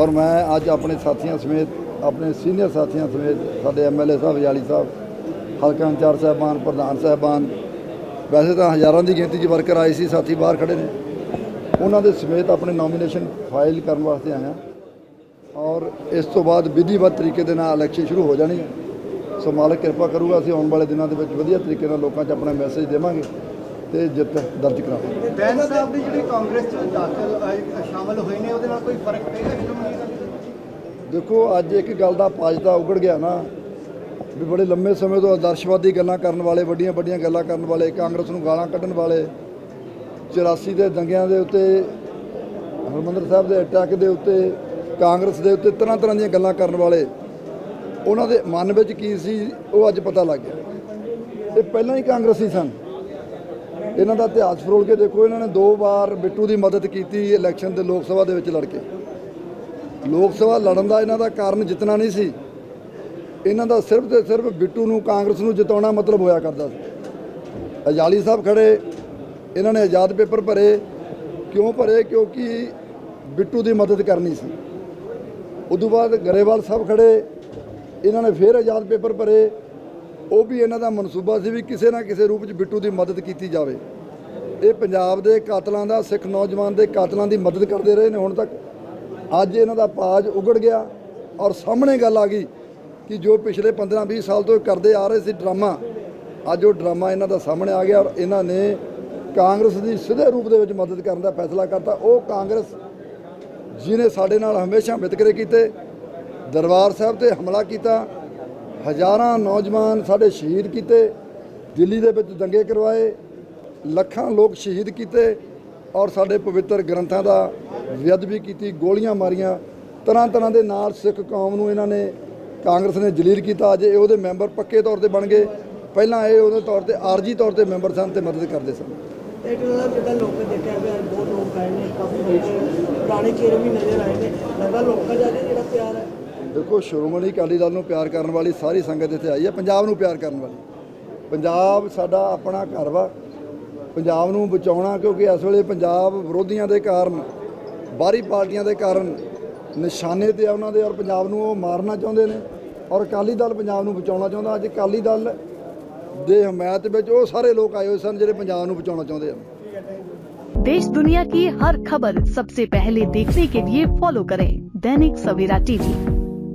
ਔਰ ਮੈਂ ਅੱਜ ਆਪਣੇ ਸਾਥੀਆਂ ਸਮੇਤ, ਆਪਣੇ ਸੀਨੀਅਰ ਸਾਥੀਆਂ ਸਮੇਤ ਸਾਡੇ ਐਮਐਲਏ ਸਾਹਿਬ, ਯਾਲੀ ਸਾਹਿਬ, ਹਲਕਾ ਇੰਚਾਰਜ ਸਾਹਿਬਾਨ, ਪ੍ਰਧਾਨ ਸਾਹਿਬਾਨ, ਵੈਸੇ ਤਾਂ ਹਜ਼ਾਰਾਂ ਦੀ ਗਿਣਤੀ 'ਚ ਵਰਕਰ ਆਏ ਸੀ, ਸਾਥੀ ਬਾਹਰ ਖੜੇ ਨੇ। ਉਹਨਾਂ ਦੇ ਸਮੇਤ ਆਪਣੇ ਨੋਮੀਨੇਸ਼ਨ ਫਾਈਲ ਕਰਨ ਵਾਸਤੇ ਆਇਆ। ਔਰ ਇਸ ਤੋਂ ਬਾਅਦ ਵਿਧੀਵਤ ਤਰੀਕੇ ਦੇ ਨਾਲ ਇਲੈਕਸ਼ਨ ਸ਼ੁਰੂ ਹੋ ਜਾਣੀ ਹੈ। ਸੋ ਮਾਲਕ ਕਿਰਪਾ ਕਰੂਗਾ, ਅਸੀਂ ਆਉਣ ਵਾਲੇ ਦਿਨਾਂ ਦੇ ਵਿੱਚ ਵਧੀਆ ਤਰੀਕੇ ਨਾਲ ਲੋਕਾਂ 'ਚ ਆਪਣਾ ਮੈਸੇਜ ਦੇਵਾਂਗੇ। ਤੇ ਜਿੱਤ ਦਰਜ ਕਰਾਵਾਂਗੇ ਬੈਂਸ ਸਾਹਿਬ ਦੀ ਜਿਹੜੀ ਕਾਂਗਰਸ ਚ ਦਾਖਲ ਸ਼ਾਮਲ ਹੋਏ ਨੇ ਉਹਦੇ ਨਾਲ ਕੋਈ ਫ਼ਰਕ ਪਏਗਾ ਸ਼੍ਰੋਮਣੀ ਅਕਾਲੀ ਦਲ ਵਿੱਚ? ਦੇਖੋ ਅੱਜ ਇੱਕ ਗੱਲ ਦਾ ਪਾਜਦਾ ਉਗੜ ਗਿਆ ਨਾ ਵੀ ਬੜੇ ਲੰਮੇ ਸਮੇਂ ਤੋਂ ਆਦਰਸ਼ਵਾਦੀ ਗੱਲਾਂ ਕਰਨ ਵਾਲੇ ਵੱਡੀਆਂ ਵੱਡੀਆਂ ਗੱਲਾਂ ਕਰਨ ਵਾਲੇ ਕਾਂਗਰਸ ਨੂੰ ਗਾਲਾਂ ਕੱਢਣ ਵਾਲੇ 84 ਦੇ ਦੰਗਿਆਂ ਦੇ ਉੱਤੇ ਹਰਮੰਦਰ ਸਾਹਿਬ ਦੇ ਅਟੈਕ ਦੇ ਉੱਤੇ ਕਾਂਗਰਸ ਦੇ ਉੱਤੇ ਤਰ੍ਹਾਂ ਤਰ੍ਹਾਂ ਦੀਆਂ ਗੱਲਾਂ ਕਰਨ ਵਾਲੇ ਉਹਨਾਂ ਦੇ ਮਨ ਵਿੱਚ ਕੀ ਸੀ ਉਹ ਅੱਜ ਪਤਾ ਲੱਗ ਗਿਆ। ਇਹ ਪਹਿਲਾਂ ਹੀ ਕਾਂਗਰਸੀ ਸਨ। ਇਹਨਾਂ ਦਾ ਇਤਿਹਾਸ ਫਰੋਲ ਕੇ ਦੇਖੋ, ਇਹਨਾਂ ਨੇ ਦੋ ਵਾਰ ਬਿੱਟੂ ਦੀ ਮਦਦ ਕੀਤੀ ਇਲੈਕਸ਼ਨ ਦੇ ਲੋਕ ਸਭਾ ਦੇ ਵਿੱਚ ਲੜ ਕੇ। ਲੋਕ ਸਭਾ ਲੜਨ ਦਾ ਇਹਨਾਂ ਦਾ ਕਾਰਨ ਜਿੱਤਣਾ ਨਹੀਂ ਸੀ, ਇਹਨਾਂ ਦਾ ਸਿਰਫ ਤੇ ਸਿਰਫ ਬਿੱਟੂ ਨੂੰ ਕਾਂਗਰਸ ਨੂੰ ਜਿਤਾਉਣਾ ਮਤਲਬ ਹੋਇਆ ਕਰਦਾ ਸੀ। ਅਜਾਲੀ ਸਾਹਿਬ ਖੜੇ, ਇਹਨਾਂ ਨੇ ਆਜ਼ਾਦ ਪੇਪਰ ਭਰੇ, ਕਿਉਂ ਭਰੇ? ਕਿਉਂਕਿ ਬਿੱਟੂ ਦੀ ਮਦਦ ਕਰਨੀ ਸੀ। ਉਦੋਂ ਬਾਅਦ ਗਰੇਵਾਲ ਸਾਹਿਬ ਖੜੇ, ਇਹਨਾਂ ਨੇ ਫਿਰ ਆਜ਼ਾਦ ਪੇਪਰ ਭਰੇ ਉਹ ਵੀ ਇਹਨਾਂ ਦਾ ਮਨਸੂਬਾ ਸੀ ਵੀ ਕਿਸੇ ਨਾ ਕਿਸੇ ਰੂਪ 'ਚ ਬਿੱਟੂ ਦੀ ਮਦਦ ਕੀਤੀ ਜਾਵੇ। ਇਹ ਪੰਜਾਬ ਦੇ ਕਾਤਲਾਂ ਦਾ, ਸਿੱਖ ਨੌਜਵਾਨ ਦੇ ਕਾਤਲਾਂ ਦੀ ਮਦਦ ਕਰਦੇ ਰਹੇ ਨੇ। ਹੁਣ ਤੱਕ ਅੱਜ ਇਹਨਾਂ ਦਾ ਪਾਜ ਉਗੜ ਗਿਆ ਔਰ ਸਾਹਮਣੇ ਗੱਲ ਆ ਗਈ ਕਿ ਜੋ ਪਿਛਲੇ 15-20 ਸਾਲ ਤੋਂ ਕਰਦੇ ਆ ਰਹੇ ਸੀ ਡਰਾਮਾ, ਅੱਜ ਉਹ ਡਰਾਮਾ ਇਹਨਾਂ ਦਾ ਸਾਹਮਣੇ ਆ ਗਿਆ ਔਰ ਇਹਨਾਂ ਨੇ ਕਾਂਗਰਸ ਦੀ ਸਿੱਧੇ ਰੂਪ ਦੇ ਵਿੱਚ ਮਦਦ ਕਰਨ ਦਾ ਫੈਸਲਾ ਕਰਤਾ। ਉਹ ਕਾਂਗਰਸ ਜਿਨੇ ਸਾਡੇ ਨਾਲ ਹਮੇਸ਼ਾ ਵਿਤਕਰੇ ਕੀਤੇ, ਦਰਬਾਰ ਸਾਹਿਬ ਤੇ ਹਮਲਾ ਕੀਤਾ ਹਜ਼ਾਰਾਂ ਨੌਜਵਾਨ ਸਾਡੇ ਸ਼ਹੀਦ ਕੀਤੇ, ਦਿੱਲੀ ਦੇ ਵਿੱਚ ਦੰਗੇ ਕਰਵਾਏ, ਲੱਖਾਂ ਲੋਕ ਸ਼ਹੀਦ ਕੀਤੇ ਔਰ ਸਾਡੇ ਪਵਿੱਤਰ ਗ੍ਰੰਥਾਂ ਦਾ ਬੇਅਦਬੀ ਕੀਤੀ, ਗੋਲੀਆਂ ਮਾਰੀਆਂ। ਤਰ੍ਹਾਂ ਤਰ੍ਹਾਂ ਦੇ ਨਾਲ ਸਿੱਖ ਕੌਮ ਨੂੰ ਇਹਨਾਂ ਨੇ, ਕਾਂਗਰਸ ਨੇ ਜਲੀਲ ਕੀਤਾ। ਅੱਜ ਇਹ ਉਹਦੇ ਮੈਂਬਰ ਪੱਕੇ ਤੌਰ ਤੇ ਬਣ ਗਏ। ਪਹਿਲਾਂ ਇਹ ਉਹਦੇ ਤੌਰ ਤੇ ਆਰਜੀ ਤੌਰ ਤੇ ਮੈਂਬਰ ਸਨ ਤੇ ਮਦਦ ਕਰਦੇ ਸਨ। ਇੱਕ ਤਾਂ ਲੋਕ ਦੇਖਿਆ ਵੀ ਬਹੁਤ ਲੋਕ ਆਏ ਨੇ, ਕਾਫੀ ਪੁਰਾਣੇ ਚਿਹਰੇ ਵੀ ਨਜ਼ਰ ਆਏ ਨੇ। ਲੱਗਾ ਲੋਕਾਂ ਦਾ ਜਿਹੜਾ ਪਿਆਰ ਹੈ। ਦੇਖੋ ਸ਼੍ਰੋਮਣੀ ਅਕਾਲੀ ਦਲ ਨੂੰ ਪਿਆਰ ਕਰਨ ਵਾਲੀ ਸਾਰੀ ਸੰਗਤ ਇੱਥੇ ਆਈ ਹੈ ਪੰਜਾਬ ਨੂੰ ਪਿਆਰ ਕਰਨ ਵਾਲੀ ਪੰਜਾਬ ਸਾਡਾ ਆਪਣਾ ਘਰ ਵਾ ਪੰਜਾਬ ਨੂੰ ਬਚਾਉਣਾ ਕਿਉਂਕਿ ਇਸ ਵੇਲੇ ਪੰਜਾਬ ਵਿਰੋਧੀਆਂ ਦੇ ਕਾਰਨ ਬਾਹਰੀ ਪਾਰਟੀਆਂ ਦੇ ਕਾਰਨ ਨਿਸ਼ਾਨੇ ਤੇ ਆ ਉਹਨਾਂ ਦੇ ਔਰ ਪੰਜਾਬ ਨੂੰ ਉਹ ਮਾਰਨਾ ਚਾਹੁੰਦੇ ਨੇ ਔਰ ਅਕਾਲੀ ਦਲ ਪੰਜਾਬ ਨੂੰ ਬਚਾਉਣਾ ਚਾਹੁੰਦਾ ਅੱਜ ਅਕਾਲੀ ਦਲ ਦੇ ਹਮਾਇਤ ਵਿੱਚ ਉਹ ਸਾਰੇ ਲੋਕ ਆਏ ਹੋਏ ਸਨ ਜਿਹੜੇ ਪੰਜਾਬ ਨੂੰ ਬਚਾਉਣਾ ਚਾਹੁੰਦੇ ਹਨ देश दुनिया की हर खबर सबसे पहले देखने के लिए फॉलो करें दैनिक सवेरा टीवी